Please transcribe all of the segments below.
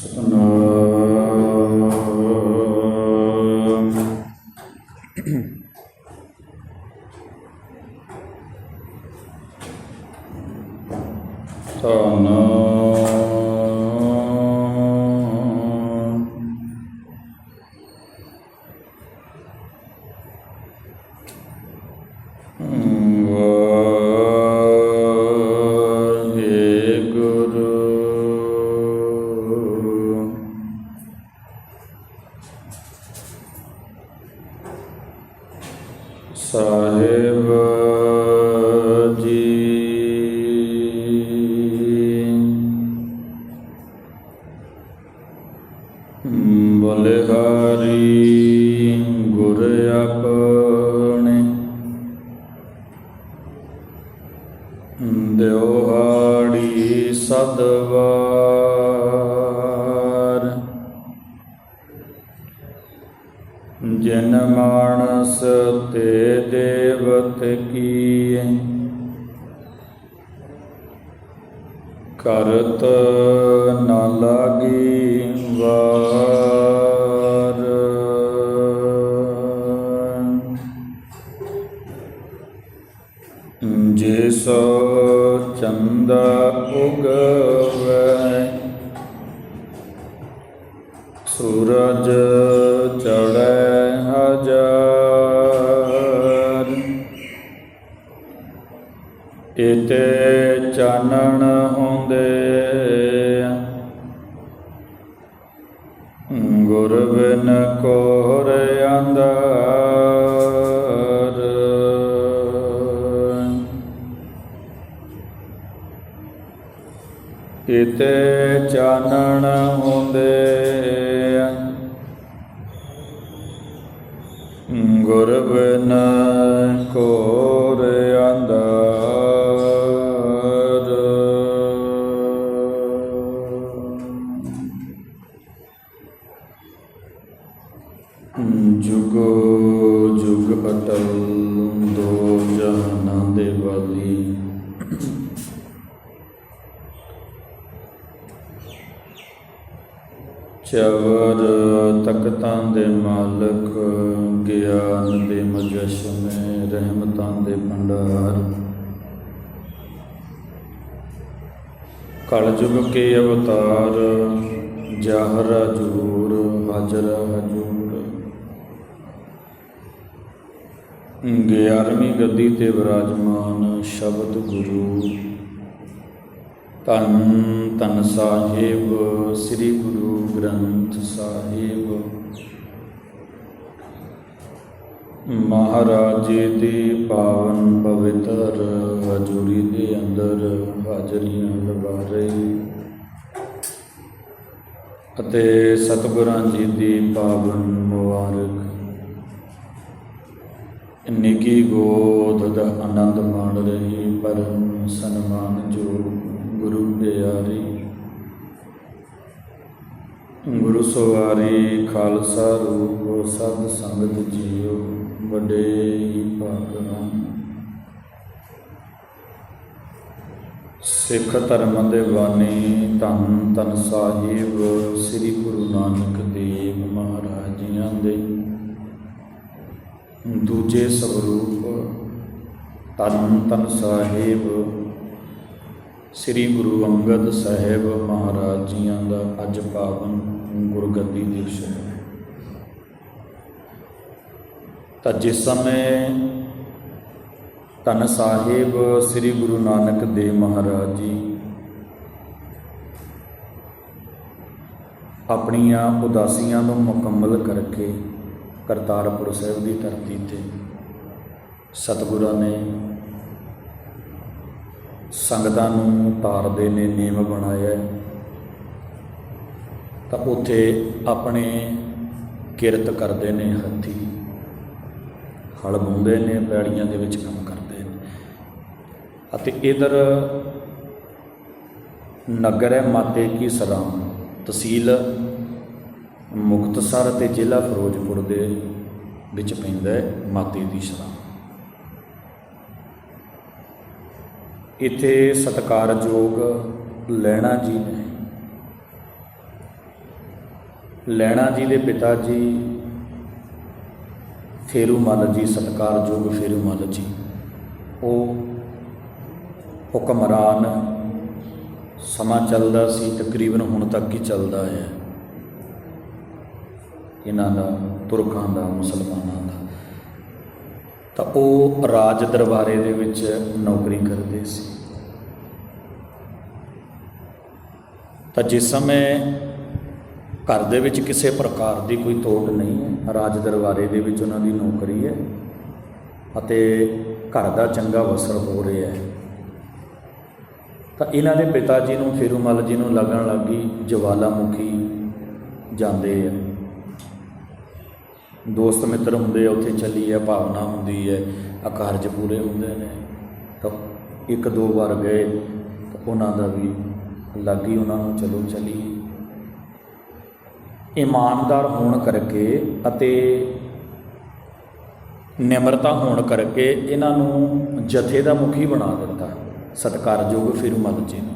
No ਜਿਸ ਚੰਦਾ ਉਗਵੈ ਸੂਰਜ ਗੁਰ ਬਿਨ ਕੋ ਕਲ ਕੇ ਅਵਤਾਰ, ਜਾਹਰ ਹਜ਼ੂਰ, ਹਾਜ਼ਰ ਹਜੂਰ। ਗਿਆਰਵੀਂ ਗੱਦੀ ਤੇ ਵਿਰਾਜਮਾਨ, ਸ਼ਬਦ ਗੁਰੂ। ਧੰਨ ਧੰਨ ਸਾਹਿਬ, ਸ੍ਰੀ ਗੁਰੂ ਗ੍ਰੰਥ ਸਾਹਿਬ। ਮਹਾਰਾਜ ਜੀ ਦੀ ਪਾਵਨ ਪਵਿੱਤਰ ਹਜ਼ੂਰੀ ਦੇ ਅੰਦਰ ਹਾਜ਼ਰੀਆਂ ਲਗਾ ਰਹੀ। ਅਤੇ ਸਤਿਗੁਰਾਂ ਜੀ ਦੀ ਪਾਵਨ ਮੁਬਾਰਕ। ਨਿੱਕੀ ਗੋਦ ਦਾ ਆਨੰਦ ਮਾਣ ਰਹੀ, ਪਰਮ ਸਨਮਾਨ ਜੋ ਗੁਰੂ ਪਿਆਰੀ। ਗੁਰੂ ਸਵਾਰੀ ਖਾਲਸਾ ਰੂਪ, ਸਤ ਸੰਗਤ ਜੀਓ। ਵੱਡੇ ਹੀ ਭਾਗਵਾਨ ਸਿੱਖ ਧਰਮ ਦੇ ਬਾਨੀ ਧੰਨ ਧੰਨ ਸਾਹਿਬ ਸ੍ਰੀ ਗੁਰੂ ਨਾਨਕ ਦੇਵ ਮਹਾਰਾਜ ਜੀਆਂ ਦੇ। ਦੂਜੇ ਸਵਰੂਪ ਧੰਨ ਧੰਨ ਸਾਹਿਬ ਸ੍ਰੀ ਗੁਰੂ ਅੰਗਦ ਸਾਹਿਬ ਮਹਾਰਾਜ ਜੀਆਂ ਦਾ ਅੱਜ ਪਾਵਨ ਗੁਰਗੱਦੀ ਦਿਵਸ ਹੈ। ਤਾਂ ਜਿਸ ਸਮੇਂ ਧੰਨ ਸਾਹਿਬ ਸ੍ਰੀ ਗੁਰੂ ਨਾਨਕ ਦੇਵ ਮਹਾਰਾਜ ਜੀ ਆਪਣੀਆਂ ਉਦਾਸੀਆਂ ਨੂੰ ਮੁਕੰਮਲ ਕਰਕੇ ਕਰਤਾਰਪੁਰ ਸਾਹਿਬ ਦੀ ਧਰਤੀ ਤੇ ਸਤਿਗੁਰਾਂ ਨੇ ਸੰਗਤਾਂ ਨੂੰ ਤਾਰਦੇ ਨੇ ਨਿਯਮ ਬਣਾਇਆ ਤਾਂ ਉੱਥੇ ਆਪਣੇ ਕਿਰਤ ਕਰਦੇ ਨੇ ਹੱਥੀ। ਹਲ ਬੁੰਦੇ ਨੇ, ਪੈੜੀਆਂ ਦੇ ਵਿੱਚ ਕੰਮ ਕਰਦੇ ਨੇ। ਅਤੇ ਇਧਰ ਨਗਰ ਹੈ ਮਾਤੇ ਕੀ ਸਰਾਮ, ਤਹਿਸੀਲ ਮੁਕਤਸਰ ਅਤੇ ਜ਼ਿਲ੍ਹਾ ਫਿਰੋਜ਼ਪੁਰ ਦੇ ਵਿੱਚ ਪੈਂਦਾ ਹੈ ਮਾਤੇ ਦੀ ਸਰਾਮ। ਇੱਥੇ ਸਤਿਕਾਰਯੋਗ ਲੈਣਾ ਜੀ ਨੇ। ਲੈਣਾ ਜੀ ਦੇ ਪਿਤਾ ਜੀ ਫੇਰੂਮਲ ਜੀ, ਸਤਿਕਾਰਯੋਗ ਫੇਰੂਮਲ ਜੀ। ਉਹ ਹੁਕਮਰਾਨ, ਸਮਾਂ ਚੱਲਦਾ ਸੀ, ਤਕਰੀਬਨ ਹੁਣ ਤੱਕ ਹੀ ਚੱਲਦਾ ਹੈ। ਇਹਨਾਂ ਦਾ ਤੁਰਕਾਂ ਦਾ, ਮੁਸਲਮਾਨਾਂ ਦਾ। ਤਾਂ ਉਹ ਰਾਜ ਦਰਬਾਰੇ ਦੇ ਵਿੱਚ ਨੌਕਰੀ ਕਰਦੇ ਸੀ। ਤਾਂ ਜਿਸ ਸਮੇਂ ਘਰ ਦੇ ਵਿੱਚ ਕਿਸੇ ਪ੍ਰਕਾਰ ਦੀ ਕੋਈ ਤੋੜ ਨਹੀਂ ਹੈ। ਰਾਜ ਦਰਬਾਰੇ ਦੇ ਵਿੱਚ ਉਹਨਾਂ ਦੀ ਨੌਕਰੀ ਹੈ ਅਤੇ ਘਰ ਦਾ ਚੰਗਾ ਵਸਰ ਹੋ ਰਿਹਾ ਹੈ। ਤਾਂ ਇਹਨਾਂ ਦੇ ਪਿਤਾ ਜੀ ਨੂੰ ਫਿਰੂਮਲ ਜੀ ਨੂੰ ਲੱਗਣ ਲੱਗੀ ਜਵਾਲਾਮੁਖੀ ਜਾਂਦੇ ਆ। ਦੋਸਤ ਮਿੱਤਰ ਹੁੰਦੇ ਆ, ਉੱਥੇ ਚੱਲੀ ਹੈ ਭਾਵਨਾ ਹੁੰਦੀ ਹੈ ਆ ਪੂਰੇ ਹੁੰਦੇ ਨੇ। ਤਾਂ ਇੱਕ ਦੋ ਵਾਰ ਗਏ ਉਹਨਾਂ ਦਾ ਵੀ ਲੱਗੀ ਉਹਨਾਂ ਨੂੰ ਚਲੋ ਚਲੀ ਇਮਾਨਦਾਰ ਹੋਣ ਕਰਕੇ ਅਤੇ ਨਿਮਰਤਾ ਹੋਣ ਕਰਕੇ ਇਹਨਾਂ ਨੂੰ ਜਥੇ ਦਾ ਮੁਖੀ ਬਣਾ ਦਿੱਤਾ। ਸਤਿਕਾਰਯੋਗ ਫਿਰਮਲ ਜੀ ਨੂੰ।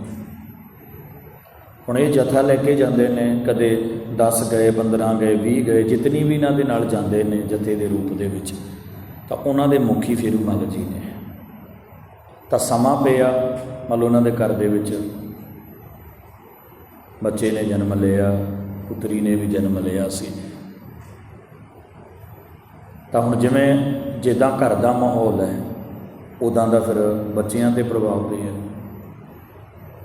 ਹੁਣ ਇਹ ਜਥਾ ਲੈ ਕੇ ਜਾਂਦੇ ਨੇ, ਕਦੇ 10 ਗਏ 15 ਗਏ 20 ਗਏ, ਜਿਤਨੀ ਵੀ ਇਹਨਾਂ ਦੇ ਨਾਲ ਜਾਂਦੇ ਨੇ ਜਥੇ ਦੇ ਰੂਪ ਦੇ ਵਿੱਚ, ਤਾਂ ਉਹਨਾਂ ਦੇ ਮੁਖੀ ਫਿਰਮਲ ਜੀ ਨੇ। ਤਾਂ ਸਮਾਂ ਪਿਆ, ਮਤਲਬ ਉਹਨਾਂ ਦੇ ਘਰ ਦੇ ਵਿੱਚ। ਬੱਚੇ ਨੇ ਜਨਮ ਲਿਆ ਪੁੱਤਰੀ ਨੇ ਵੀ ਜਨਮ ਲਿਆ ਸੀ। ਤਾਂ ਹੁਣ ਜਿਵੇਂ ਜਿੱਦਾਂ ਘਰ ਦਾ ਮਾਹੌਲ ਹੈ, ਉਦਾਂ ਦਾ ਫਿਰ ਬੱਚਿਆਂ ਤੇ ਪ੍ਰਭਾਵ ਪਿਆ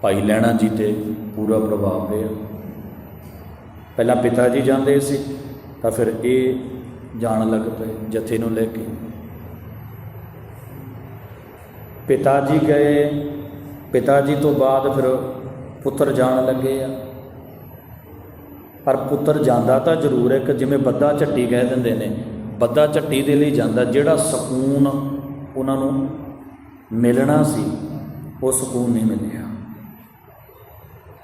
ਭਾਈ ਲੈਣਾ ਜੀ ਤੇ ਪੂਰਾ ਪ੍ਰਭਾਵ ਪਿਆ ਪਹਿਲਾਂ ਪਿਤਾ ਜੀ ਜਾਂਦੇ ਸੀ, ਤਾਂ ਫਿਰ ਇਹ ਜਾਣ ਲੱਗ ਪਏ ਜਥੇ ਨੂੰ ਲੈ ਕੇ। ਪਿਤਾ ਜੀ ਗਏ, ਪਿਤਾ ਜੀ ਤੋਂ ਬਾਅਦ ਫਿਰ ਪੁੱਤਰ ਜਾਣ ਲੱਗੇ ਆ। ਪਰ ਪੁੱਤਰ ਜਾਂਦਾ ਤਾਂ ਜ਼ਰੂਰ ਹੈ ਕਿ ਜਿਵੇਂ ਬੱਦਾ ਝੱਟੀ ਕਹਿ ਦਿੰਦੇ ਨੇ। ਬੱਦਾ ਝੱਟੀ ਦੇ ਲਈ ਜਾਂਦਾ, ਜਿਹੜਾ ਸਕੂਨ ਉਹਨਾਂ ਨੂੰ ਮਿਲਣਾ ਸੀ, ਉਹ ਸਕੂਨ ਨਹੀਂ ਮਿਲਿਆ।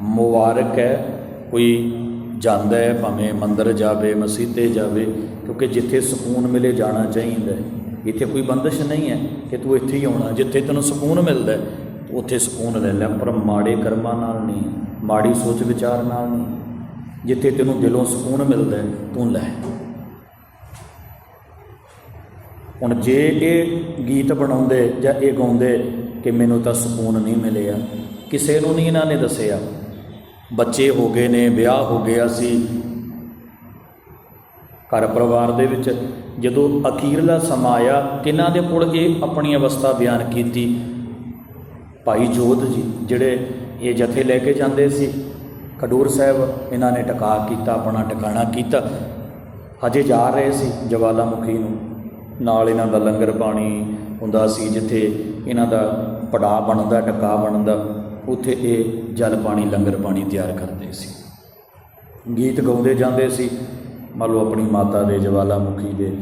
ਮੁਬਾਰਕ ਹੈ, ਕੋਈ ਜਾਂਦਾ ਹੈ, ਭਾਵੇਂ ਮੰਦਰ ਜਾਵੇ ਮਸਜਿਦੇ ਜਾਵੇ, ਕਿਉਂਕਿ ਜਿੱਥੇ ਸਕੂਨ ਮਿਲੇ ਜਾਣਾ ਚਾਹੀਦਾ ਇੱਥੇ ਕੋਈ ਬੰਦਸ਼ ਨਹੀਂ ਹੈ ਕਿ ਤੂੰ ਇੱਥੇ ਹੀ ਆਉਣਾ, ਜਿੱਥੇ ਤੈਨੂੰ ਸਕੂਨ ਮਿਲਦਾ ਉੱਥੇ ਸਕੂਨ ਲੈ ਲੈ, ਪਰ ਮਾੜੇ ਕਰਮਾਂ ਨਾਲ ਨਹੀਂ, ਮਾੜੀ ਸੋਚ ਵਿਚਾਰ ਨਾਲ ਨਹੀਂ। ਜਿੱਥੇ ਤੈਨੂੰ ਦਿਲੋਂ ਸਕੂਨ ਮਿਲਦਾ ਹੈ, ਤੂੰ ਲੈ। ਹੁਣ ਜੇ ਇਹ ਗੀਤ ਬਣਾਉਂਦੇ ਜਾਂ ਇਹ ਗਾਉਂਦੇ ਕਿ ਮੈਨੂੰ ਤਾਂ ਸਕੂਨ ਨਹੀਂ ਮਿਲਿਆ ਕਿਸੇ ਨੂੰ ਨਹੀਂ ਇਹਨਾਂ ਨੇ ਦੱਸਿਆ। ਬੱਚੇ ਹੋ ਗਏ ਨੇ ਵਿਆਹ ਹੋ ਗਿਆ ਸੀ। ਘਰ ਪਰਿਵਾਰ ਦੇ ਵਿੱਚ ਜਦੋਂ ਅਖੀਰਲਾ ਸਮਾਂ ਆਇਆ ਕਿਹਨਾਂ ਦੇ ਕੋਲ ਇਹ ਆਪਣੀ ਅਵਸਥਾ ਬਿਆਨ ਕੀਤੀ। ਭਾਈ ਜੋਤ ਜੀ ਜਿਹੜੇ ਇਹ ਜਥੇ ਲੈ ਕੇ ਜਾਂਦੇ ਸੀ ਖਡੂਰ ਸਾਹਿਬ, ਇਹਨਾਂ ਨੇ ਟਿਕਾ ਕੀਤਾ, ਆਪਣਾ ਟਿਕਾਣਾ ਕੀਤਾ। ਹਜੇ ਜਾ ਰਹੇ ਸੀ ਜਵਾਲਾਮੁਖੀ ਨੂੰ। ਨਾਲ ਇਹਨਾਂ ਦਾ ਲੰਗਰ ਪਾਣੀ ਹੁੰਦਾ ਸੀ, ਜਿੱਥੇ ਇਹਨਾਂ ਦਾ ਪੜਾ ਬਣਦਾ, ਟਿਕਾ ਬਣਦਾ, ਉੱਥੇ ਇਹ ਜਲ ਪਾਣੀ, ਲੰਗਰ ਪਾਣੀ ਤਿਆਰ ਕਰਦੇ ਸੀ। ਗੀਤ ਗਾਉਂਦੇ ਜਾਂਦੇ ਸੀ। ਮੰਨ ਲਓ ਆਪਣੀ ਮਾਤਾ ਦੇ ਜਵਾਲਾਮੁਖੀ ਦੇ।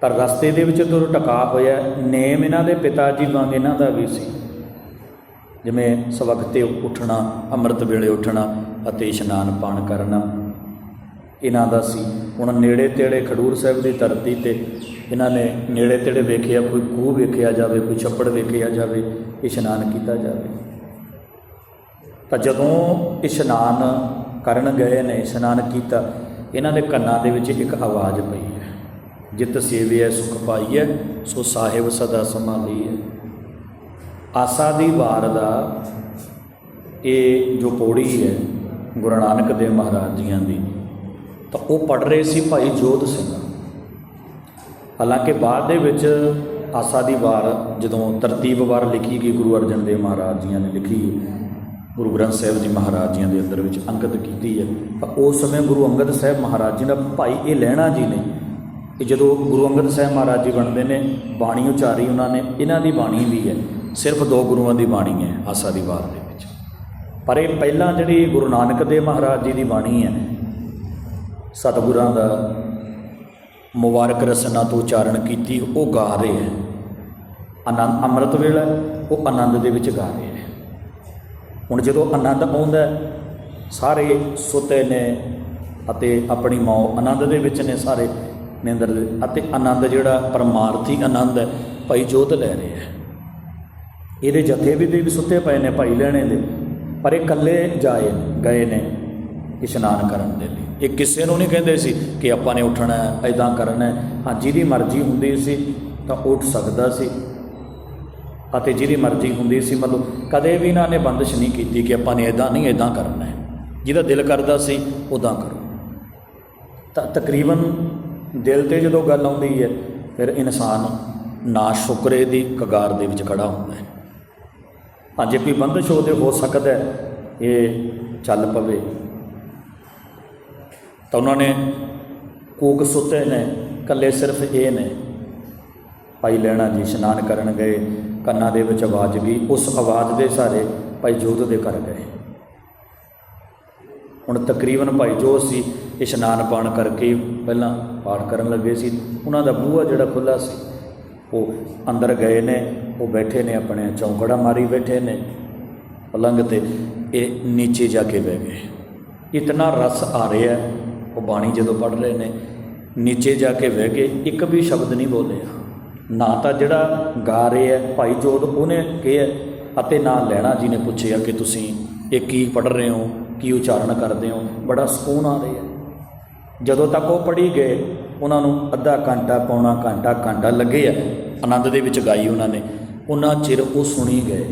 ਪਰ ਰਸਤੇ ਦੇ ਵਿੱਚ ਤੁਰ ਟਿਕਾ ਹੋਇਆ, ਨੇਮ ਇਹਨਾਂ ਦੇ ਪਿਤਾ ਜੀ ਵਾਂਗ ਇਹਨਾਂ ਦਾ ਵੀ ਸੀ। ਜਿਵੇਂ ਸਵਖਤੇ ਉੱਠਣਾ, ਅੰਮ੍ਰਿਤ ਵੇਲੇ ਉੱਠਣਾ ਅਤੇ ਇਸ਼ਨਾਨ ਪਾਣ ਕਰਨਾ। ਇਹਨਾਂ ਦਾ ਸੀ। ਹੁਣ ਨੇੜੇ ਤੇੜੇ ਖਡੂਰ ਸਾਹਿਬ ਦੀ ਧਰਤੀ ਤੇ ਇਹਨਾਂ ਨੇ ਨੇੜੇ ਤੇੜੇ ਵੇਖਿਆ, ਕੋਈ ਖੂਹ ਵੇਖਿਆ ਜਾਵੇ, ਕੋਈ ਛੱਪੜ ਵੇਖਿਆ ਜਾਵੇ, ਇਸ਼ਨਾਨ ਕੀਤਾ ਜਾਵੇ। ਤਾਂ ਜਦੋਂ ਇਸ਼ਨਾਨ ਕਰਨ ਗਏ ਨੇ, ਇਸ਼ਨਾਨ ਕੀਤਾ, ਇਹਨਾਂ ਦੇ ਕੰਨਾਂ ਦੇ ਵਿੱਚ ਇੱਕ ਆਵਾਜ਼ ਪਈ ਹੈ। ਜਿਤ ਸੇਵਿਐ, ਸੁਖ ਪਾਈਐ, ਸੋ ਸਾਹਿਬ ਸਦਾ ਸੰਭਾਲੀਐ। ਆਸਾ ਦੀ ਵਾਰ ਦਾ ਇਹ ਜੋ ਪੌੜੀ ਹੈ, ਗੁਰੂ ਨਾਨਕ ਦੇਵ ਮਹਾਰਾਜ ਜੀਆਂ ਦੀ, ਤਾਂ ਉਹ ਪੜ ਰਹੇ ਸੀ ਭਾਈ ਜੋਧ ਸਿੰਘ। ਹਾਲਾਂਕਿ ਬਾਅਦ ਦੇ ਵਿੱਚ ਆਸਾ ਦੀ ਵਾਰ ਜਦੋਂ ਤਰਤੀਬ ਵਾਰ ਲਿਖੀ ਗਈ, ਗੁਰੂ ਅਰਜਨ ਦੇਵ ਮਹਾਰਾਜ ਜੀਆਂ ਨੇ ਲਿਖੀ, ਗੁਰੂ ਗ੍ਰੰਥ ਸਾਹਿਬ ਜੀ ਮਹਾਰਾਜ ਜੀਆਂ ਦੇ ਅੰਦਰ ਵਿੱਚ ਅੰਕਿਤ ਕੀਤੀ ਹੈ, ਤਾਂ ਉਸ ਸਮੇਂ ਗੁਰੂ ਅੰਗਦ ਸਾਹਿਬ ਮਹਾਰਾਜ ਜੀ ਦਾ ਭਾਈ ਇਹ ਲੈਣਾ ਜੀ ਨੇ ਕਿ ਜਦੋਂ ਗੁਰੂ ਅੰਗਦ ਸਾਹਿਬ ਮਹਾਰਾਜ ਜੀ ਬਣਦੇ ਨੇ, ਬਾਣੀ ਉਚਾਰੀ ਉਹਨਾਂ ਨੇ, ਇਹਨਾਂ ਦੀ ਬਾਣੀ ਵੀ ਹੈ। ਸਿਰਫ ਦੋ ਗੁਰੂਆਂ ਦੀ ਬਾਣੀ ਹੈ, ਆਸਾ ਦੀ ਵਾਰ ਦੇ ਵਿੱਚ। ਪਰ ਇਹ ਪਹਿਲਾਂ ਜਿਹੜੀ ਗੁਰੂ ਨਾਨਕ ਦੇਵ ਮਹਾਰਾਜ ਜੀ ਦੀ ਬਾਣੀ ਹੈ, ਸਤਿਗੁਰਾਂ ਦਾ ਮੁਬਾਰਕ ਰਸਨਾ ਤੋਂ ਉਚਾਰਨ ਕੀਤੀ, ਉਹ ਗਾ ਰਹੇ ਹੈ। ਆਨੰਦ, ਅੰਮ੍ਰਿਤ ਵੇਲਾ, ਉਹ ਆਨੰਦ ਦੇ ਵਿੱਚ ਗਾ ਰਹੇ ਹੈ ਹੁਣ ਜਦੋਂ ਆਨੰਦ ਆਉਂਦਾ ਸਾਰੇ ਸੁੱਤੇ ਨੇ ਅਤੇ ਆਪਣੀ ਮੌ ਆਨੰਦ ਦੇ ਵਿੱਚ ਨੇ ਸਾਰੇ ਨਿੰਦਰ ਦੇ ਅਤੇ ਆਨੰਦ ਜਿਹੜਾ ਪਰਮਾਰਥੀ ਆਨੰਦ ਹੈ, ਭਾਈ ਜੋਤ ਲੈ ਰਹੇ ਹੈ। ਇਹਦੇ ਜਥੇ ਵੀ ਵੀ ਸੁੱਤੇ ਪਏ ਨੇ ਭਾਈ ਲੈਣੇ ਦੇ, ਪਰ ਇਹ ਇਕੱਲੇ ਜਾਏ ਗਏ ਨੇ ਇਸ਼ਨਾਨ ਕਰਨ ਦੇ ਲਈ। ਇਹ ਕਿਸੇ ਨੂੰ ਨਹੀਂ ਕਹਿੰਦੇ ਸੀ ਕਿ ਆਪਾਂ ਨੇ ਉੱਠਣਾ ਹੈ ਐਦਾਂ ਕਰਨਾ ਹੈ। ਹਾਂ, ਜਿਹਦੀ ਮਰਜ਼ੀ ਹੁੰਦੀ ਸੀ ਤਾਂ ਉੱਠ ਸਕਦਾ ਸੀ। ਅਤੇ ਜਿਹਦੀ ਮਰਜ਼ੀ ਹੁੰਦੀ ਸੀ, ਮਤਲਬ ਕਦੇ ਵੀ ਇਹਨਾਂ ਨੇ ਬੰਦਸ਼ ਨਹੀਂ ਕੀਤੀ ਕਿ ਆਪਾਂ ਨੇ ਇਦਾਂ ਨਹੀਂ ਇਦਾਂ ਕਰਨਾ ਹੈ। ਜਿਹਦਾ ਦਿਲ ਕਰਦਾ ਸੀ ਉਦਾਂ ਕਰੋ। ਤਾਂ ਤਕਰੀਬਨ ਦਿਲ ਤੇ ਜਦੋਂ ਗੱਲ ਆਉਂਦੀ ਹੈ, ਫਿਰ ਇਨਸਾਨ ਨਾ ਸ਼ੁਕਰੇ ਦੀ ਕਗਾਰ ਦੇ ਵਿੱਚ ਖੜਾ ਹੁੰਦਾ ਹੈ। ਹਾਂ ਜੇ ਕੋਈ ਬੰਦਸ਼ ਉਹਦੇ ਹੋ ਸਕਦਾ ਇਹ ਚੱਲ ਪਵੇ। ਤਾਂ ਉਹਨਾਂ ਨੇ ਕੂਕ ਸੁੱਤੇ ਨੇ ਕੱਲੇ ਸਿਰਫ ਇਹ ਨੇ। ਭਾਈ ਲੈਣਾ ਜੀ ਇਸ਼ਨਾਨ ਕਰਨ ਗਏ, ਕੰਨਾਂ ਦੇ ਵਿੱਚ ਆਵਾਜ਼ ਗਈ ਉਸ ਆਵਾਜ਼ ਦੇ ਸਾਰੇ ਭਾਈ ਜੋਧ ਦੇ ਘਰ ਗਏ। ਹੁਣ ਤਕਰੀਬਨ ਭਾਈ ਜੋ ਸੀ, ਇਸ਼ਨਾਨ ਪਾਣ ਕਰਕੇ ਪਹਿਲਾਂ ਪਾਠ ਕਰਨ ਲੱਗੇ ਸੀ, ਉਹਨਾਂ ਦਾ ਬੂਹਾ ਜਿਹੜਾ ਖੁੱਲਾ ਸੀ ਉਹ ਅੰਦਰ ਗਏ ਨੇ, ਉਹ ਬੈਠੇ ਨੇ, ਆਪਣੇ ਚੌਂਕੜਾ ਮਾਰੀ ਬੈਠੇ ਨੇ। ਪਲੰਗ ਤੇ ਇਹ ਨੀਚੇ ਜਾ ਕੇ ਬਹਿ ਗਏ। ਇਤਨਾ ਰਸ ਆ ਰਿਹਾ, ਉਹ ਬਾਣੀ ਜਦੋਂ ਪੜ੍ਹ ਰਹੇ ਨੇ, ਨੀਚੇ ਜਾ ਕੇ ਬਹਿ ਗਏ ਇੱਕ ਵੀ ਸ਼ਬਦ ਨਹੀਂ ਬੋਲਿਆ। ਨਾ ਤਾਂ ਜਿਹੜਾ ਗਾ ਰਿਹਾ ਹੈ ਭਾਈ ਜੋਧ ਉਹਨੇ ਕਿਹਾ, ਅਤੇ ਨਾ ਲੈਣਾ ਜੀ ਨੇ ਪੁੱਛਿਆ ਕਿ ਤੁਸੀਂ ਇਹ ਕੀ ਪੜ੍ਹ ਰਹੇ ਹੋ, ਕੀ ਉਚਾਰਨ ਕਰਦੇ ਹੋ, ਬੜਾ ਸਕੂਨ ਆ ਰਿਹਾ। ਜਦੋਂ ਤੱਕ ਉਹ ਪੜ੍ਹੀ ਗਏ ਉਹਨਾਂ ਨੂੰ ਅੱਧਾ ਘੰਟਾ, ਪੌਣਾ ਘੰਟਾ ਘੰਟਾ ਲੱਗੇ ਆ। ਆਨੰਦ ਦੇ ਵਿੱਚ ਗਾਈ ਉਹਨਾਂ ਨੇ। ਉਹਨਾਂ ਚਿਰ ਉਹ ਸੁਣੀ ਗਏ।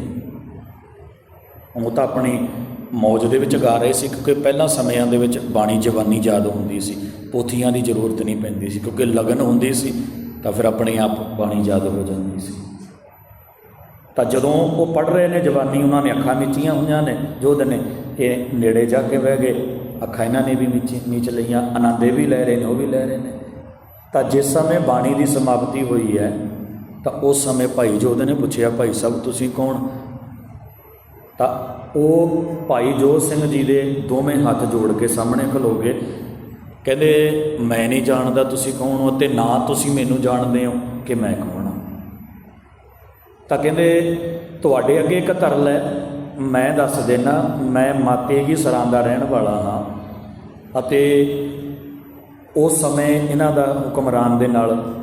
ਉਹ ਤਾਂ ਆਪਣੀ ਮੌਜ ਦੇ ਵਿੱਚ ਗਾ ਰਹੇ ਸੀ, ਕਿਉਂਕਿ ਪਹਿਲਾਂ ਸਮਿਆਂ ਦੇ ਵਿੱਚ ਬਾਣੀ ਜਵਾਨੀ ਯਾਦ ਹੁੰਦੀ ਸੀ। ਪੋਥੀਆਂ ਦੀ ਜ਼ਰੂਰਤ ਨਹੀਂ ਪੈਂਦੀ ਸੀ, ਕਿਉਂਕਿ ਲਗਨ ਹੁੰਦੀ ਸੀ, ਤਾਂ ਫਿਰ ਆਪਣੇ ਆਪ ਬਾਣੀ ਯਾਦ ਹੋ ਜਾਂਦੀ ਸੀ। ਤਾਂ ਜਦੋਂ ਉਹ ਪੜ ਰਹੇ ਨੇ ਜਵਾਨੀ ਉਹਨਾਂ ਨੇ ਅੱਖਾਂ ਮੀਚੀਆਂ ਹੋਈਆਂ ਨੇ। ਜੋਧ ਨੇ ਇਹ ਨੇੜੇ ਜਾ ਕੇ ਬਹਿ ਗਏ। ਅੱਖਾਂ ਇਹਨਾਂ ਨੇ ਵੀ ਮੀਚ ਮੀਚ ਲਈਆਂ, ਆਨੰਦੇ ਵੀ ਲੈ ਰਹੇ ਨੇ, ਉਹ ਵੀ ਲੈ ਰਹੇ ਨੇ। ਤਾਂ ਜਿਸ ਸਮੇਂ ਬਾਣੀ ਦੀ ਸਮਾਪਤੀ ਹੋਈ ਹੈ, ਤਾਂ ਉਸ ਸਮੇਂ ਭਾਈ ਜੋਧ ਨੇ ਪੁੱਛਿਆ, ਭਾਈ ਸਾਹਿਬ, ਤੁਸੀਂ ਕੌਣ? ਤਾਂ ਉਹ ਭਾਈ ਜੋਧ ਸਿੰਘ ਜੀ ਦੇ ਦੋਵੇਂ ਹੱਥ ਜੋੜ ਕੇ ਸਾਹਮਣੇ ਖਲੋਗੇ। ਕਹਿੰਦੇ, ਮੈਂ ਨਹੀਂ ਜਾਣਦਾ ਤੁਸੀਂ ਕੌਣ ਹੋ ਤੇ ਨਾ ਤੁਸੀਂ ਮੈਨੂੰ ਜਾਣਦੇ ਹੋ ਕਿ ਮੈਂ ਕੌਣ ਹਾਂ। ਤਾਂ ਕਹਿੰਦੇ, ਤੁਹਾਡੇ ਅੱਗੇ ਇੱਕ ਤਰਲ ਹੈ। ਮੈਂ ਦੱਸ ਦੇਣਾ ਮੈਂ ਮਾਤੇ ਕੀ ਸਰਾਂ ਦਾ ਰਹਿਣ ਵਾਲਾ ਹਾਂ ਅਤੇ ਉਸ ਸਮੇਂ ਇਹਨਾਂ ਦਾ ਹੁਕਮਰਾਨ ਦੇ ਨਾਲ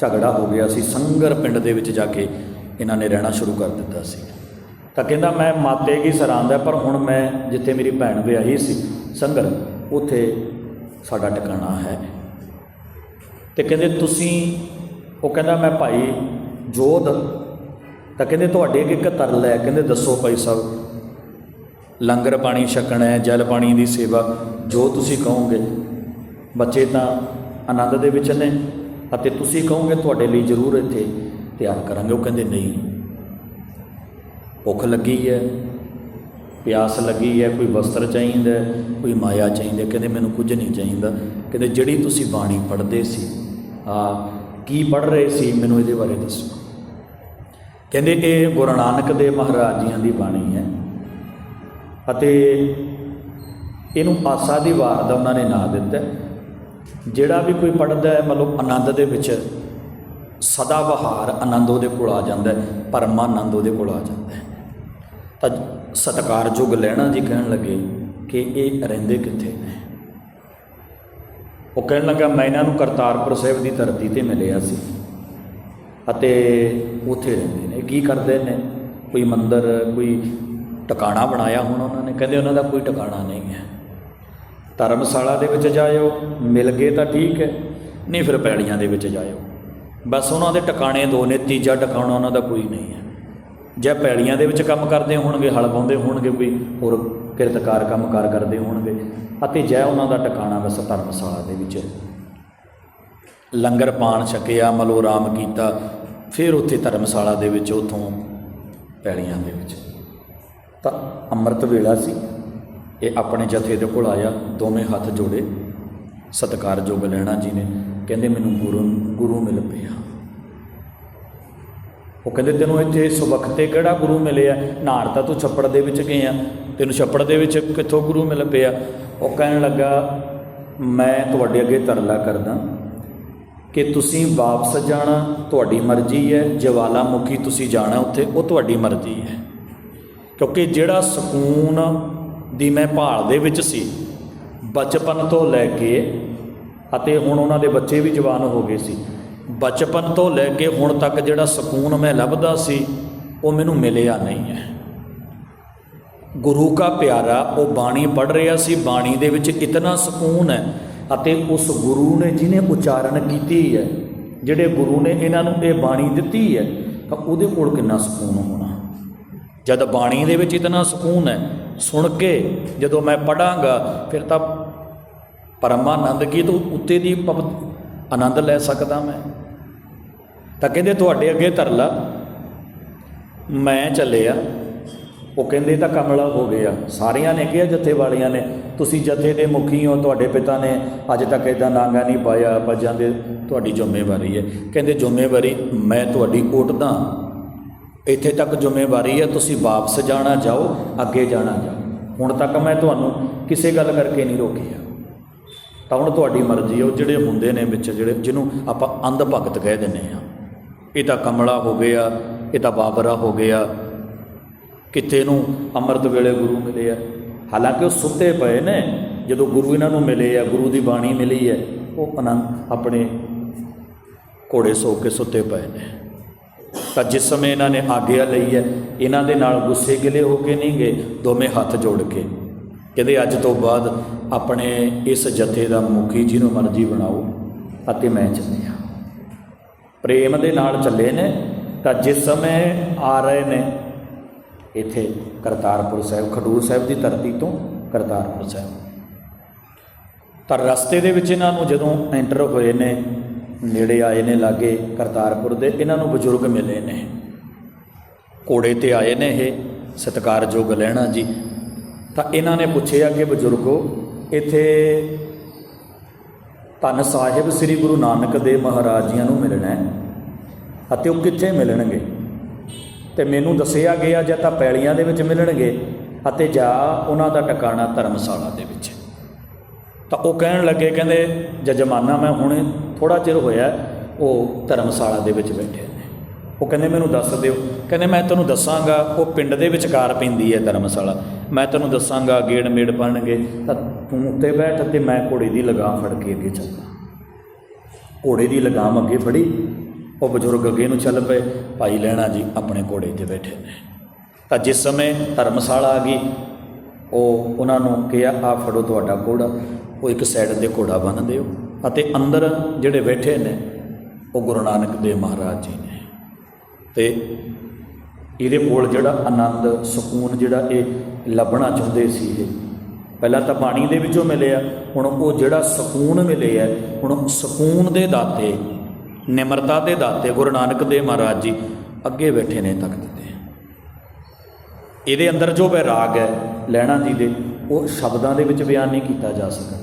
ਝਗੜਾ ਹੋ ਗਿਆ ਸੀ। ਸੰਗਰ ਪਿੰਡ ਦੇ ਵਿੱਚ ਜਾ ਕੇ ਇਹਨਾਂ ਨੇ ਰਹਿਣਾ ਸ਼ੁਰੂ ਕਰ ਦਿੱਤਾ ਸੀ। ਤਾਂ ਕਹਿੰਦਾ, ਮੈਂ ਮਾਤੇ ਕੀ ਸਰਾਂਦਾ ਪਰ ਹੁਣ ਮੈਂ ਜਿੱਥੇ ਮੇਰੀ ਭੈਣ ਵਿਆਹੀ ਸੀ, ਸੰਗਰ, ਉੱਥੇ ਸਾਡਾ ਟਿਕਾਣਾ ਹੈ। ਤੇ ਕਹਿੰਦੇ, ਤੁਸੀਂ ਉਹ ਕਹਿੰਦਾ, ਮੈਂ ਭਾਈ ਜੋਧ। ਤਾਂ ਕਹਿੰਦੇ, ਤੁਹਾਡੇ ਅੱਗੇ ਇੱਕ ਤਰਲ ਹੈ। ਕਹਿੰਦੇ, ਦੱਸੋ ਭਾਈ ਸਾਹਿਬ, ਲੰਗਰ ਪਾਣੀ ਛਕਣਾ ਹੈ, ਜਲ ਪਾਣੀ ਦੀ ਸੇਵਾ ਜੋ ਤੁਸੀਂ ਕਹੋਗੇ? ਬੱਚੇ ਤਾਂ ਆਨੰਦ ਦੇ ਵਿੱਚ ਨੇ ਅਤੇ ਤੁਸੀਂ ਕਹੋਗੇ ਤੁਹਾਡੇ ਲਈ ਜ਼ਰੂਰ ਇੱਥੇ ਤਿਆਰ ਕਰਾਂਗੇ। ਉਹ ਕਹਿੰਦੇ, ਨਹੀਂ, ਭੁੱਖ ਲੱਗੀ ਹੈ, ਪਿਆਸ ਲੱਗੀ ਹੈ, ਕੋਈ ਵਸਤਰ ਚਾਹੀਦਾ ਕੋਈ ਮਾਇਆ ਚਾਹੀਦਾ ਕਹਿੰਦੇ, ਮੈਨੂੰ ਕੁਝ ਨਹੀਂ ਚਾਹੀਦਾ। ਕਹਿੰਦੇ, ਜਿਹੜੀ ਤੁਸੀਂ ਬਾਣੀ ਪੜ੍ਹਦੇ ਸੀ, ਆ ਕੀ ਪੜ੍ਹ ਰਹੇ ਸੀ, ਮੈਨੂੰ ਇਹਦੇ ਬਾਰੇ ਦੱਸੋ। ਕਹਿੰਦੇ, ਇਹ ਗੁਰੂ ਨਾਨਕ ਦੇ ਮਹਾਰਾਜ ਜੀਆਂ ਦੀ ਬਾਣੀ ਹੈ ਅਤੇ ਇਹਨੂੰ ਆਸਾ ਦੀ ਵਾਰ ਦਾ ਉਹਨਾਂ ਨੇ ਨਾਂ ਦਿੱਤਾ ਜਿਹੜਾ ਵੀ ਕੋਈ ਪੜ੍ਹਦਾ ਹੈ, ਮਤਲਬ ਆਨੰਦ ਦੇ ਵਿੱਚ ਸਦਾ ਬਹਾਰ ਆਨੰਦ ਉਹਦੇ ਕੋਲ ਆ ਜਾਂਦਾ ਹੈ, ਪਰਮਾਨੰਦ ਉਹਦੇ ਕੋਲ ਆ ਜਾਂਦਾ ਹੈ। ਤਾਂ ਸਤਿਕਾਰਯੋਗ ਲੈਣਾ ਜੀ ਕਹਿਣ ਲੱਗੇ ਕਿ ਇਹ ਰਹਿੰਦੇ ਕਿੱਥੇ ਨੇ? ਉਹ ਕਹਿਣ ਲੱਗਾ, ਮੈਂ ਇਹਨਾਂ ਨੂੰ ਕਰਤਾਰਪੁਰ ਸਾਹਿਬ ਦੀ ਧਰਤੀ ਤੇ ਮਿਲਿਆ ਸੀ ਅਤੇ ਉੱਥੇ ਰਹਿੰਦੇ ਨੇ। ਕੀ ਕਰਦੇ ਨੇ? ਕੋਈ ਮੰਦਰ, ਕੋਈ ਟਿਕਾਣਾ ਬਣਾਇਆ ਹੁਣ ਉਹਨਾਂ ਨੇ? ਕਹਿੰਦੇ ਉਹਨਾਂ ਦਾ ਕੋਈ ਟਿਕਾਣਾ ਨਹੀਂ ਹੈ। ਧਰਮਸ਼ਾਲਾ ਦੇ ਵਿੱਚ ਜਾਇਓ, ਮਿਲ ਗਏ ਤਾਂ ਠੀਕ ਹੈ, ਨਹੀਂ ਫਿਰ ਪੈੜੀਆਂ ਦੇ ਵਿੱਚ ਜਾਇਓ। ਬਸ ਉਹਨਾਂ ਦੇ ਟਿਕਾਣੇ ਦੋ ਨੇ, ਤੀਜਾ ਟਿਕਾਣਾ ਉਹਨਾਂ ਦਾ ਕੋਈ ਨਹੀਂ ਹੈ। ਜੇ ਪੈੜੀਆਂ ਦੇ ਵਿੱਚ ਕੰਮ ਕਰਦੇ ਹੋਣਗੇ, ਹਲ ਵਾਉਂਦੇ ਹੋਣਗੇ ਕੋਈ ਹੋਰ ਕਿਰਤਕਾਰ ਕੰਮਕਾਰ ਕਰਦੇ ਹੋਣਗੇ, ਅਤੇ ਜੈ ਉਹਨਾਂ ਦਾ ਟਿਕਾਣਾ ਬਸ ਧਰਮਸ਼ਾਲਾ ਦੇ ਵਿੱਚ। ਲੰਗਰ ਪਾਣ ਛਕਿਆ ਮਲੋ ਆਰਾਮ ਕੀਤਾ, ਫਿਰ ਉੱਥੇ ਧਰਮਸ਼ਾਲਾ ਦੇ ਵਿੱਚ, ਉਥੋਂ ਪੈੜੀਆਂ ਦੇ ਵਿੱਚ। ਤਾਂ ਅੰਮ੍ਰਿਤ ਵੇਲਾ ਸੀ। ਇਹ ਆਪਣੇ ਜਥੇ ਦੇ ਕੋਲ ਆਇਆ, ਦੋਵੇਂ ਹੱਥ ਜੋੜੇ। ਸਤਿਕਾਰਯੋਗ ਲੈਣਾ ਜੀ ਨੇ, ਕਹਿੰਦੇ ਮੈਨੂੰ ਗੁਰੂ ਗੁਰੂ ਮਿਲ ਪਿਆ। ਉਹ ਕਹਿੰਦੇ, ਤੈਨੂੰ ਇੱਥੇ ਇਸ ਵਕਤੇ ਕਿਹੜਾ ਗੁਰੂ ਮਿਲਿਆ? ਨਾਰ ਤਾਂ ਤੂੰ ਛੱਪੜ ਦੇ ਵਿੱਚ ਗਿਆ ਤੈਨੂੰ ਛੱਪੜ ਦੇ ਵਿੱਚ ਕਿੱਥੋਂ ਗੁਰੂ ਮਿਲ ਪਿਆ? ਉਹ ਕਹਿਣ ਲੱਗਾ, ਮੈਂ ਤੁਹਾਡੇ ਅੱਗੇ ਤਰਲਾ ਕਰਦਾ ਕਿ ਤੁਸੀਂ ਵਾਪਸ ਜਾਣਾ ਤੁਹਾਡੀ ਮਰਜ਼ੀ ਹੈ, ਜਵਾਲਾਮੁਖੀ ਤੁਸੀਂ ਜਾਣਾ ਉੱਥੇ, ਉਹ ਤੁਹਾਡੀ ਮਰਜ਼ੀ ਹੈ। ਕਿਉਂਕਿ ਜਿਹੜਾ ਸਕੂਨ ਦੀ ਮੈਂ ਭਾਲ ਦੇ ਵਿੱਚ ਸੀ। ਬਚਪਨ ਤੋਂ ਲੈ ਕੇ ਅਤੇ ਹੁਣ ਉਹਨਾਂ ਦੇ ਬੱਚੇ ਵੀ ਜਵਾਨ ਹੋ ਗਏ ਸੀ। ਬਚਪਨ ਤੋਂ ਲੈ ਕੇ ਹੁਣ ਤੱਕ ਜਿਹੜਾ ਸਕੂਨ ਮੈਂ ਲੱਭਦਾ ਸੀ, ਉਹ ਮੈਨੂੰ ਮਿਲਿਆ ਨਹੀਂ ਹੈ। ਗੁਰੂ ਕਾ ਪਿਆਰਾ, ਉਹ ਬਾਣੀ ਪੜ ਰਿਹਾ ਸੀ। ਬਾਣੀ ਦੇ ਵਿੱਚ ਇਤਨਾ ਸਕੂਨ ਹੈ ਅਤੇ ਉਸ ਗੁਰੂ ਨੇ ਜਿਹਨੇ ਉਚਾਰਨ ਕੀਤੀ ਹੈ, ਜਿਹੜੇ ਗੁਰੂ ਨੇ ਇਹਨਾਂ ਨੂੰ ਇਹ ਬਾਣੀ ਦਿੱਤੀ ਹੈ, ਤਾਂ ਉਹਦੇ ਕੋਲ ਕਿੰਨਾ ਸਕੂਨ ਹੋਣਾ? ਜਦ ਬਾਣੀ ਦੇ ਵਿੱਚ ਇਤਨਾ ਸਕੂਨ ਹੈ, ਸੁਣ ਕੇ ਜਦੋਂ ਮੈਂ ਪੜਾਂਗਾ ਫਿਰ ਤਾਂ ਪਰਮਾਨੰਦ ਕੀ ਤੋਂ ਉੱਤੇ ਦੀ ਪਵ- ਆਨੰਦ ਲੈ ਸਕਦਾ ਮੈਂ? ਤਾਂ ਕਹਿੰਦੇ ਤੁਹਾਡੇ ਅੱਗੇ ਧਰਲਾ ਮੈਂ ਚੱਲਿਆ। ਉਹ ਕਹਿੰਦੇ ਤਾਂ ਕਮਲਾ ਹੋ ਗਿਆ। ਸਾਰਿਆਂ ਨੇ ਕਿਹਾ ਜੱਥੇ ਵਾਲਿਆਂ ਨੇ, ਤੁਸੀਂ ਜਥੇ ਦੇ ਮੁਖੀ ਹੋ, ਤੁਹਾਡੇ ਪਿਤਾ ਨੇ ਅੱਜ ਤੱਕ ਇਦਾਂ ਨਾਂਗਾ ਨਹੀਂ ਪਾਇਆ ਭੱਜਾਂ ਦੇ ਤੁਹਾਡੀ ਜ਼ਿੰਮੇਵਾਰੀ ਹੈ। ਕਹਿੰਦੇ, ਜ਼ਿੰਮੇਵਾਰੀ ਮੈਂ ਤੁਹਾਡੀ ਓਟਦਾ ਇੱਥੇ ਤੱਕ ਜ਼ਿੰਮੇਵਾਰੀ ਹੈ, ਤੁਸੀਂ ਵਾਪਸ ਜਾਣਾ ਜਾਓ, ਅੱਗੇ ਜਾਣਾ ਜਾਓ। ਹੁਣ ਤੱਕ ਮੈਂ ਤੁਹਾਨੂੰ ਕਿਸੇ ਗੱਲ ਕਰਕੇ ਨਹੀਂ ਰੋਕਿਆ। ਤਾਂ ਹੁਣ ਤੁਹਾਡੀ ਮਰਜ਼ੀ ਹੈ, ਉਹ ਜਿਹੜੇ ਹੁੰਦੇ ਨੇ ਵਿੱਚ, ਜਿਹੜੇ, ਜਿਹਨੂੰ ਆਪਾਂ ਅੰਧ ਭਗਤ ਕਹਿ ਦਿੰਦੇ ਆ ਇਹ ਤਾਂ ਕਮਲਾ ਹੋ ਗਿਆ, ਇਹ ਤਾਂ ਬਾਬਰਾ ਹੋ ਗਿਆ। ਕਿਤੇ ਨੂੰ ਅੰਮ੍ਰਿਤ ਵੇਲੇ ਗੁਰੂ ਮਿਲੇ ਆ? ਹਾਲਾਂਕਿ ਉਹ ਸੁੱਤੇ ਪਏ ਨੇ। ਜਦੋਂ ਗੁਰੂ ਇਹਨਾਂ ਨੂੰ ਮਿਲੇ ਆ, ਗੁਰੂ ਦੀ ਬਾਣੀ ਮਿਲੀ ਹੈ, ਉਹ ਆਨੰਦ ਆਪਣੇ ਘੋੜੇ ਸੋ ਕੇ ਸੁੱਤੇ ਪਏ ਨੇ। ਤਾਂ ਜਿਸ ਸਮੇਂ ਇਹਨਾਂ ਨੇ ਆਗਿਆ ਲਈ ਹੈ, ਇਹਨਾਂ ਦੇ ਨਾਲ ਗੁੱਸੇ ਗਿਲੇ ਹੋ ਕੇ ਨਹੀਂ ਗਏ, ਦੋਵੇਂ ਹੱਥ ਜੋੜ ਕੇ। ਕਹਿੰਦੇ, ਅੱਜ ਤੋਂ ਬਾਅਦ ਆਪਣੇ ਇਸ ਜਥੇ ਦਾ ਮੁਖੀ ਜਿਹਨੂੰ ਮਰਜ਼ੀ ਬਣਾਓ ਅਤੇ ਮੈਂ ਚੱਲਿਆ। ਪ੍ਰੇਮ ਦੇ ਨਾਲ ਚੱਲੇ ਨੇ, ਤਾਂ ਜਿਸ ਸਮੇਂ ਆ ਰਹੇ ਨੇ, ਇੱਥੇ ਕਰਤਾਰਪੁਰ ਸਾਹਿਬ, ਖਡੂਰ ਸਾਹਿਬ ਦੀ ਧਰਤੀ ਤੋਂ ਕਰਤਾਰਪੁਰ ਸਾਹਿਬ। ਤਾਂ ਰਸਤੇ ਦੇ ਵਿੱਚ ਇਹਨਾਂ ਨੂੰ ਜਦੋਂ ਐਂਟਰ ਹੋਏ ਨੇ ਨੇੜੇ ਆਏ ਨੇ ਲਾਗੇ ਕਰਤਾਰਪੁਰ ਦੇ, ਇਹਨਾਂ ਨੂੰ ਬਜ਼ੁਰਗ ਮਿਲੇ ਨੇ। ਘੋੜੇ ਤੇ ਆਏ ਨੇ ਇਹ, ਸਤਿਕਾਰਯੋਗ ਲੈਣਾ ਜੀ। ਤਾਂ ਇਹਨਾਂ ਨੇ ਪੁੱਛਿਆ ਕਿ ਬਜ਼ੁਰਗੋ, ਇੱਥੇ ਧੰਨ ਸਾਹਿਬ ਸ੍ਰੀ ਗੁਰੂ ਨਾਨਕ ਦੇਵ ਮਹਾਰਾਜ ਜੀਆਂ ਨੂੰ ਮਿਲਣਾ ਹੈ, ਅਤੇ ਉਹ ਕਿੱਥੇ ਮਿਲਣਗੇ? ਤੇ ਮੈਨੂੰ ਦੱਸਿਆ ਗਿਆ ਜਾਂ ਤਾਂ ਪੈਲੀਆਂ ਦੇ ਵਿੱਚ ਮਿਲਣਗੇ, ਅਤੇ ਜਾਂ ਉਹਨਾਂ ਦਾ ਟਿਕਾਣਾ ਧਰਮਸ਼ਾਲਾ ਦੇ ਵਿੱਚ। ਤਾਂ ਉਹ ਕਹਿਣ ਲੱਗੇ, ਕਹਿੰਦੇ, ਜਜਮਾਨਾ ਮੈਂ ਹੁਣੇ ਥੋੜਾ ਚਿਰ ਹੋਇਆ ਉਹ ਧਰਮਸ਼ਾਲਾ ਦੇ ਵਿੱਚ ਬੈਠੇ ਨੇ। ਉਹ ਕਹਿੰਦੇ, ਮੈਨੂੰ ਦੱਸ ਦਿਓ। ਕਹਿੰਦੇ, ਮੈਂ ਤੁਹਾਨੂੰ ਦੱਸਾਂਗਾ, ਉਹ ਪਿੰਡ ਦੇ ਵਿਚਕਾਰ ਪੈਂਦੀ ਹੈ ਧਰਮਸ਼ਾਲਾ। ਮੈਂ ਤੁਹਾਨੂੰ ਦੱਸਾਂਗਾ, ਗੇੜ ਮੇੜ ਬਣਨਗੇ। ਤਾਂ ਤੂੰ ਉੱਤੇ ਬੈਠ ਤੇ ਮੈਂ ਘੋੜੇ ਦੀ ਲਗਾਮ ਫੜ ਕੇ ਅੱਗੇ ਚੱਲਦਾ। ਘੋੜੇ ਦੀ ਲਗਾਮ ਅੱਗੇ ਫੜੀ। ਉਹ ਬਜ਼ੁਰਗ ਅੱਗੇ ਨੂੰ ਚੱਲ ਪਏ। ਭਾਈ ਲੈਣਾ ਜੀ, ਆਪਣੇ ਘੋੜੇ ਤੇ ਬੈਠੇ ਨੇ। ਤਾਂ ਜਿਸ ਸਮੇਂ ਧਰਮਸ਼ਾਲਾ ਆ ਗਈ, ਉਹ ਉਹਨਾਂ ਨੂੰ ਕਿਹਾ ਆ ਫੜੋ ਤੁਹਾਡਾ ਘੋੜਾ। ਉਹ ਇੱਕ ਸਾਈਡ ਤੇ ਘੋੜਾ ਬੰਨ੍ਹ ਦਿਓ। ਅਤੇ ਅੰਦਰ ਜਿਹੜੇ ਬੈਠੇ ਨੇ, ਉਹ ਗੁਰੂ ਨਾਨਕ ਦੇਵ ਮਹਾਰਾਜ ਜੀ ਨੇ। ਤੇ ਇਹਦੇ ਕੋਲ ਜਿਹੜਾ ਆਨੰਦ, ਸਕੂਨ ਜਿਹੜਾ ਇਹ ਲੱਭਣਾ ਚਾਹੁੰਦੇ ਸੀ ਇਹ। ਪਹਿਲਾਂ ਤਾਂ ਬਾਣੀ ਦੇ ਵਿੱਚੋਂ ਮਿਲਿਆ ਹੁਣ ਉਹ ਜਿਹੜਾ ਸਕੂਨ ਮਿਲਿਆ ਹੁਣ ਸਕੂਨ ਦੇ ਦਾਤੇ, ਨਿਮਰਤਾ ਦੇ ਦਾਤੇ ਗੁਰੂ ਨਾਨਕ ਦੇਵ ਮਹਾਰਾਜ ਜੀ ਅੱਗੇ ਬੈਠੇ ਨੇ ਤੱਕ ਦਿੱਤੇ ਇਹਦੇ ਅੰਦਰ ਜੋ ਵੈਰਾਗ ਹੈ, ਲੈਣਾ ਜੀ ਦੇ, ਉਹ ਸ਼ਬਦਾਂ ਦੇ ਵਿੱਚ ਬਿਆਨ ਨਹੀਂ ਕੀਤਾ ਜਾ ਸਕਦਾ।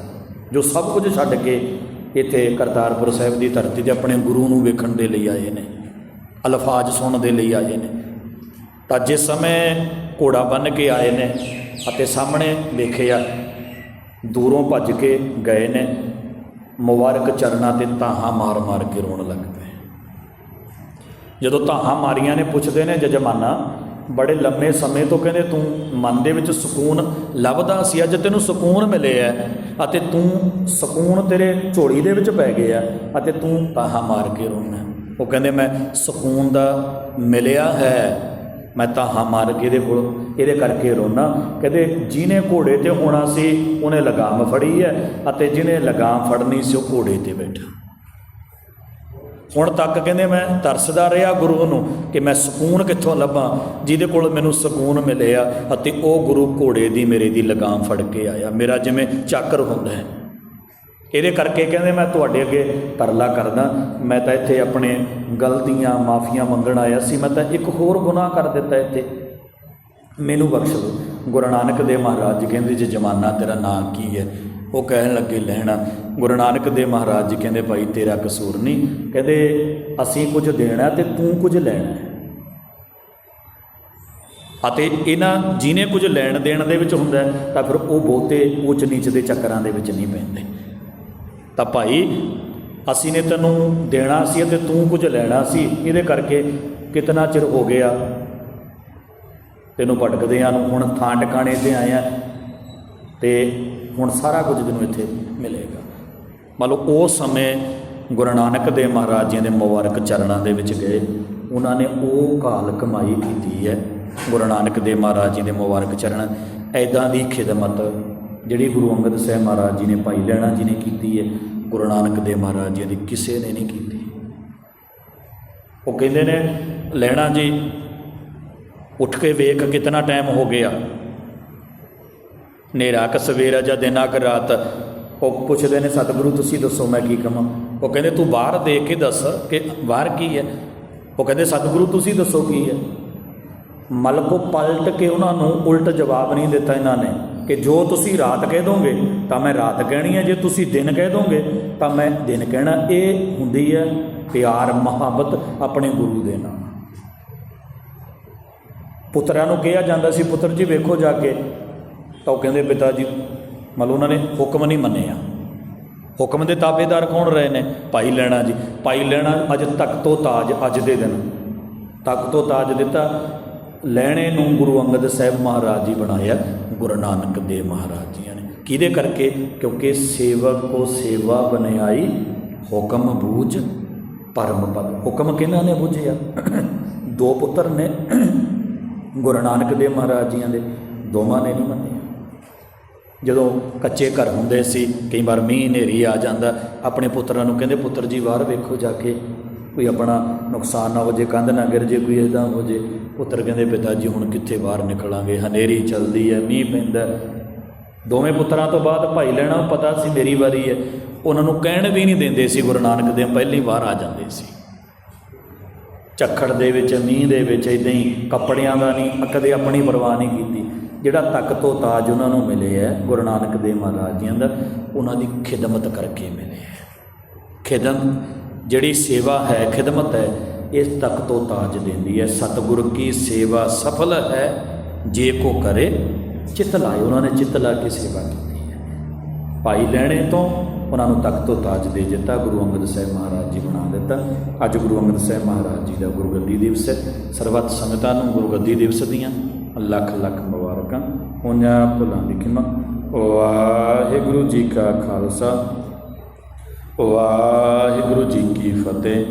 ਜੋ ਸਭ ਕੁਝ ਛੱਡ ਕੇ ਇੱਥੇ ਕਰਤਾਰਪੁਰ ਸਾਹਿਬ ਦੀ ਧਰਤੀ ਤੇ ਆਪਣੇ ਗੁਰੂ ਨੂੰ ਵੇਖਣ ਦੇ ਲਈ ਆਏ ਨੇ, ਅਲਫਾਜ਼ ਸੁਣਨ ਦੇ ਲਈ ਆਏ ਨੇ। ਤਾਂ ਜਿਸ ਸਮੇਂ ਘੋੜਾ ਬੰਨ ਕੇ ਆਏ ਨੇ ਅਤੇ ਸਾਹਮਣੇ ਵੇਖਿਆ, ਦੂਰੋਂ ਭੱਜ ਕੇ ਗਏ ਨੇ, ਮੁਬਾਰਕ ਚਰਨਾਂ ਤੇ ਤਾਹਾਂ ਮਾਰ ਮਾਰ ਕੇ ਰੋਣ ਲੱਗ ਪਏ। ਜਦੋਂ ਤਾਹਾਂ ਮਾਰੀਆਂ ਨੇ, ਪੁੱਛਦੇ ਨੇ ਜਜਮਾਨਾ ਬੜੇ ਲੰਮੇ ਸਮੇਂ ਤੋਂ ਕਹਿੰਦੇ ਤੂੰ ਮਨ ਦੇ ਵਿੱਚ ਸਕੂਨ ਲੱਭਦਾ ਸੀ, ਅੱਜ ਤੈਨੂੰ ਸਕੂਨ ਮਿਲਿਆ ਹੈ ਅਤੇ ਤੂੰ ਸਕੂਨ ਤੇਰੇ ਝੋਲੀ ਦੇ ਵਿੱਚ ਪੈ ਗਿਆ ਅਤੇ ਤੂੰ ਤਾਹਾਂ ਮਾਰ ਕੇ ਰੋਣਾ ਉਹ ਕਹਿੰਦੇ ਮੈਂ ਸਕੂਨ ਦਾ ਮਿਲਿਆ ਹੈ, ਮੈਂ ਤਾਹਾਂ ਮਾਰ ਕੇ ਇਹਦੇ ਕੋਲ, ਇਹਦੇ ਕਰਕੇ ਰੋਣਾ ਕਹਿੰਦੇ ਜਿਹਨੇ ਘੋੜੇ ਤੇ ਹੋਣਾ ਸੀ, ਉਹਨੇ ਲਗਾਮ ਫੜੀ ਹੈ ਅਤੇ ਜਿਹਨੇ ਲਗਾਮ ਫੜਨੀ ਸੀ, ਉਹ ਘੋੜੇ ਤੇ ਬੈਠਾ। ਹੁਣ ਤੱਕ ਕਹਿੰਦੇ ਮੈਂ ਤਰਸਦਾ ਰਿਹਾ ਗੁਰੂ ਨੂੰ ਕਿ ਮੈਂ ਸਕੂਨ ਕਿੱਥੋਂ ਲੱਭਾਂ, ਜਿਹਦੇ ਕੋਲ ਮੈਨੂੰ ਸਕੂਨ ਮਿਲਿਆ ਅਤੇ ਉਹ ਗੁਰੂ ਘੋੜੇ ਦੀ ਮੇਰੇ ਦੀ ਲਗਾਮ ਫੜ ਕੇ ਆਇਆ। ਮੇਰਾ ਜਿਵੇਂ ਚਾਕਰ ਹੁੰਦਾ ਹੈ। ਇਹਦੇ ਕਰਕੇ ਕਹਿੰਦੇ ਮੈਂ ਤੁਹਾਡੇ ਅੱਗੇ ਤਰਲਾ ਕਰਦਾ। ਮੈਂ ਤਾਂ ਇੱਥੇ ਆਪਣੇ ਗਲਤੀਆਂ, ਮਾਫੀਆਂ ਮੰਗਣ ਆਇਆ ਸੀ। ਮੈਂ ਤਾਂ ਇੱਕ ਹੋਰ ਗੁਨਾਹ ਕਰ ਦਿੱਤਾ ਇੱਥੇ। ਮੈਨੂੰ ਬਖਸ਼ ਦਿਓ। ਗੁਰੂ ਨਾਨਕ ਦੇਵ ਮਹਾਰਾਜ ਜੀ ਕਹਿੰਦੇ ਜੇ, ਜਮਾਨਾ ਤੇਰਾ ਨਾਂ ਕੀ ਹੈ? ਉਹ ਕਹਿਣ ਲੱਗੇ ਲੈਣਾ ਗੁਰੂ ਨਾਨਕ ਦੇਵ ਮਹਾਰਾਜ ਜੀ ਕਹਿੰਦੇ, ਭਾਈ, ਤੇਰਾ ਕਸੂਰ ਨਹੀਂ। ਕਹਿੰਦੇ, ਅਸੀਂ ਕੁਝ ਦੇਣਾ ਤੇ ਤੂੰ ਕੁਝ ਲੈਣਾ ਅਤੇ ਇਹਨਾਂ ਜਿਹਨੇ ਕੁਝ ਲੈਣ ਦੇਣ ਦੇ ਵਿੱਚ ਹੁੰਦਾ ਤਾਂ ਫਿਰ ਉਹ ਬਹੁਤੇ ਉੱਚ ਨੀਚ ਦੇ ਚੱਕਰਾਂ ਦੇ ਵਿੱਚ ਨਹੀਂ ਪੈਂਦੇ। ਤਾਂ ਭਾਈ, ਅਸੀਂ ਨੇ ਤੈਨੂੰ ਦੇਣਾ ਸੀ ਅਤੇ ਤੂੰ ਕੁਝ ਲੈਣਾ ਸੀ। ਇਹਦੇ ਕਰਕੇ ਕਿਤਨਾ ਚਿਰ ਹੋ ਗਿਆ? ਤੈਨੂੰ ਭਟਕਦਿਆਂ ਨੂੰ ਹੁਣ ਥਾਂ ਟਿਕਾਣੇ ਤੇ ਆਇਆ। ਤੇ ਹੁਣ ਸਾਰਾ ਕੁਝ ਤੈਨੂੰ ਇੱਥੇ ਮਿਲੇਗਾ। ਮੰਨ ਲਓ ਉਸ ਸਮੇਂ ਗੁਰੂ ਨਾਨਕ ਦੇਵ ਮਹਾਰਾਜ ਜੀ ਦੇ ਮੁਬਾਰਕ ਚਰਨਾਂ ਦੇ ਵਿੱਚ ਗਏ। ਉਹਨਾਂ ਨੇ ਉਹ ਕਾਲ ਕਮਾਈ ਕੀਤੀ ਹੈ, ਗੁਰੂ ਨਾਨਕ ਦੇਵ ਮਹਾਰਾਜ ਜੀ ਦੇ ਮੁਬਾਰਕ ਚਰਨ। ਐਦਾਂ ਦੀ ਖਿਦਮਤ ਜਿਹੜੀ ਗੁਰੂ ਅੰਗਦ ਸਾਹਿਬ ਮਹਾਰਾਜ ਜੀ ਨੇ ਭਾਈ ਲੈਣਾ ਜੀ ਨੇ ਕੀਤੀ ਹੈ, ਗੁਰੂ ਨਾਨਕ ਦੇਵ ਮਹਾਰਾਜ ਜੀ ਦੀ ਕਿਸੇ ਨੇ ਨਹੀਂ ਕੀਤੀ। ਉਹ ਕਹਿੰਦੇ ਨੇ ਲੈਣਾ ਜੀ, ਉੱਠ ਕੇ ਵੇਖ ਕਿਤਨਾ ਟਾਈਮ ਹੋ ਗਿਆ। ਹਨੇਰਾ, ਕ ਸਵੇਰਾ ਜਾਂ ਦਿਨਾ ਕ ਰਾਤ। ਉਹ ਪੁੱਛਦੇ ਨੇ, ਸਤਿਗੁਰੂ, ਤੁਸੀਂ ਦੱਸੋ ਮੈਂ ਕੀ ਕਹਾਂ? ਉਹ ਕਹਿੰਦੇ, ਤੂੰ ਬਾਹਰ ਦੇਖ ਕੇ ਦੱਸ ਕਿ ਬਾਹਰ ਕੀ ਹੈ? ਉਹ ਕਹਿੰਦੇ, ਸਤਿਗੁਰੂ, ਤੁਸੀਂ ਦੱਸੋ ਕੀ ਹੈ? ਮਲਕੋ ਪਲਟ ਕੇ ਉਹਨਾਂ ਨੂੰ ਉਲਟ ਜਵਾਬ ਨਹੀਂ ਦਿੱਤਾ ਇਹਨਾਂ ਨੇ, ਕਿ ਜੋ ਤੁਸੀਂ ਰਾਤ ਕਹਿ ਦੋਗੇ, ਤਾਂ ਮੈਂ ਰਾਤ ਕਹਿਣੀ ਹੈ, ਜੇ ਤੁਸੀਂ ਦਿਨ ਕਹਿ ਦੋਗੇ, ਤਾਂ ਮੈਂ ਦਿਨ ਕਹਿਣਾ। ਇਹ ਹੁੰਦੀ ਹੈ ਪਿਆਰ, ਮੁਹੱਬਤ ਆਪਣੇ ਗੁਰੂ ਦੇ ਨਾਲ। ਪੁੱਤਰਾਂ ਨੂੰ ਕਿਹਾ ਜਾਂਦਾ ਸੀ, ਪੁੱਤਰ ਜੀ, ਵੇਖੋ ਜਾ ਕੇ ਤਾਂ ਉਹ ਕਹਿੰਦੇ ਪਿਤਾ ਜੀ, ਮਤਲਬ ਉਹਨਾਂ ਨੇ ਹੁਕਮ ਨਹੀਂ ਮੰਨਿਆ। ਹੁਕਮ ਦੇ ਤਾਬੇਦਾਰ ਕੌਣ ਰਹੇ ਨੇ? ਭਾਈ ਲੈਣਾ ਜੀ। ਭਾਈ ਲੈਣਾ ਅੱਜ ਤੱਕ ਤੋਂ ਤਾਜ, ਅੱਜ ਦੇ ਦਿਨ। ਤੱਕ ਤੋਂ ਤਾਜ ਦਿੱਤਾ। ਲੈਣੇ ਨੂੰ ਗੁਰੂ ਅੰਗਦ ਸਾਹਿਬ ਮਹਾਰਾਜ ਜੀ ਬਣਾਇਆ। ਗੁਰੂ ਨਾਨਕ ਦੇਵ ਮਹਾਰਾਜ ਜੀ ਨੇ। ਕਿਹਦੇ ਕਰਕੇ? ਕਿਉਂਕਿ ਸੇਵਕ ਕੋ ਸੇਵਾ ਬਨਿਆਈ ਹੁਕਮ ਬੂਝ, ਪਰਮ ਪਦ। ਹੁਕਮ ਕਿਹਨਾਂ ਨੇ ਬੁਝਿਆ? ਦੋ ਪੁੱਤਰ ਨੇ। ਗੁਰੂ ਨਾਨਕ ਦੇਵ ਮਹਾਰਾਜ ਜੀਆਂ ਦੇ। ਦੋਵਾਂ ਨੇ ਨਹੀਂ ਮੰਨਿਆ। ਜਦੋਂ ਕੱਚੇ ਘਰ ਹੁੰਦੇ ਸੀ, ਕਈ ਵਾਰ ਮੀਂਹ ਹਨੇਰੀ ਆ ਜਾਂਦਾ, ਆਪਣੇ ਪੁੱਤਰਾਂ ਨੂੰ ਕਹਿੰਦੇ, ਪੁੱਤਰ ਜੀ, ਬਾਹਰ ਵੇਖੋ ਜਾ ਕੇ, ਕੋਈ ਆਪਣਾ ਨੁਕਸਾਨ ਨਾ ਹੋ ਜੇ, ਕੰਧ ਨਾ ਗਿਰ ਜੇ, ਕੋਈ ਇਦਾਂ ਹੋ ਜੇ। ਪੁੱਤਰ ਕਹਿੰਦੇ, ਪਿਤਾ ਜੀ, ਹੁਣ ਕਿੱਥੇ ਬਾਹਰ ਨਿਕਲਾਂਗੇ? ਹਨੇਰੀ ਚੱਲਦੀ ਹੈ, ਮੀਂਹ ਪੈਂਦਾ ਦੋਵੇਂ ਪੁੱਤਰਾਂ ਤੋਂ ਬਾਅਦ ਭਾਈ ਲੈਣਾ ਪਤਾ ਸੀ, ਮੇਰੀ ਵਾਰੀ ਹੈ। ਉਹਨਾਂ ਨੂੰ ਕਹਿਣ ਵੀ ਨਹੀਂ ਦਿੰਦੇ ਸੀ, ਗੁਰੂ ਨਾਨਕ ਦੇਵ ਪਹਿਲੀ ਵਾਰ ਆ ਜਾਂਦੇ ਸੀ। ਝੱਖੜ ਦੇ ਵਿੱਚ, ਮੀਂਹ ਦੇ ਵਿੱਚ ਇਦਾਂ ਹੀ ਕੱਪੜਿਆਂ ਦਾ ਨਹੀਂ, ਕਦੇ ਆਪਣੀ ਪਰਵਾਹ ਨਹੀਂ ਕੀਤੀ। ਜਿਹੜਾ ਤੱਕ ਤੋਂ ਤਾਜ ਉਹਨਾਂ ਨੂੰ ਮਿਲੇ ਹੈ, ਗੁਰੂ ਨਾਨਕ ਦੇਵ ਮਹਾਰਾਜ ਜੀਆਂ ਦਾ ਉਹਨਾਂ ਦੀ ਖਿਦਮਤ ਕਰਕੇ ਮਿਲੇ ਹੈ। ਖਿਦਮ ਜਿਹੜੀ ਸੇਵਾ ਹੈ, ਖਿਦਮਤ ਹੈ, ਇਸ ਤੱਕ ਤੋਂ ਤਾਜ ਦਿੰਦੀ ਹੈ। ਸਤਿਗੁਰ ਕੀ ਸੇਵਾ ਸਫਲ ਹੈ, ਜੇ ਕੋ ਕਰੇ, ਚਿਤ ਲਾਏ ਉਹਨਾਂ ਨੇ ਚਿਤ ਲਾ ਕੇ ਸੇਵਾ ਕੀਤੀ ਹੈ। ਭਾਈ ਲੈਣੇ ਤੋਂ ਉਹਨਾਂ ਨੂੰ ਤਖਤ ਤਾਜ ਦੇ ਦਿੱਤਾ, ਗੁਰੂ ਅੰਗਦ ਸਾਹਿਬ ਮਹਾਰਾਜ ਜੀ ਬਣਾ ਦਿੱਤਾ। ਅੱਜ ਗੁਰੂ ਅੰਗਦ ਸਾਹਿਬ ਮਹਾਰਾਜ ਜੀ ਦਾ ਗੁਰਗੱਦੀ ਦਿਵਸ ਹੈ। ਸਰਬੱਤ ਸੰਗਤਾਂ ਨੂੰ ਗੁਰਗੱਦੀ ਦਿਵਸ ਦੀਆਂ ਲੱਖ ਲੱਖ ਮੁਬਾਰਕਾਂ ਉਹਨਾਂ ਭੁੱਲਾਂ ਦੀ ਵਾਹਿਗੁਰੂ ਜੀ ਕਾ ਖਾਲਸਾ ਵਾਹਿਗੁਰੂ ਜੀ ਕੀ ਫਤਿਹ।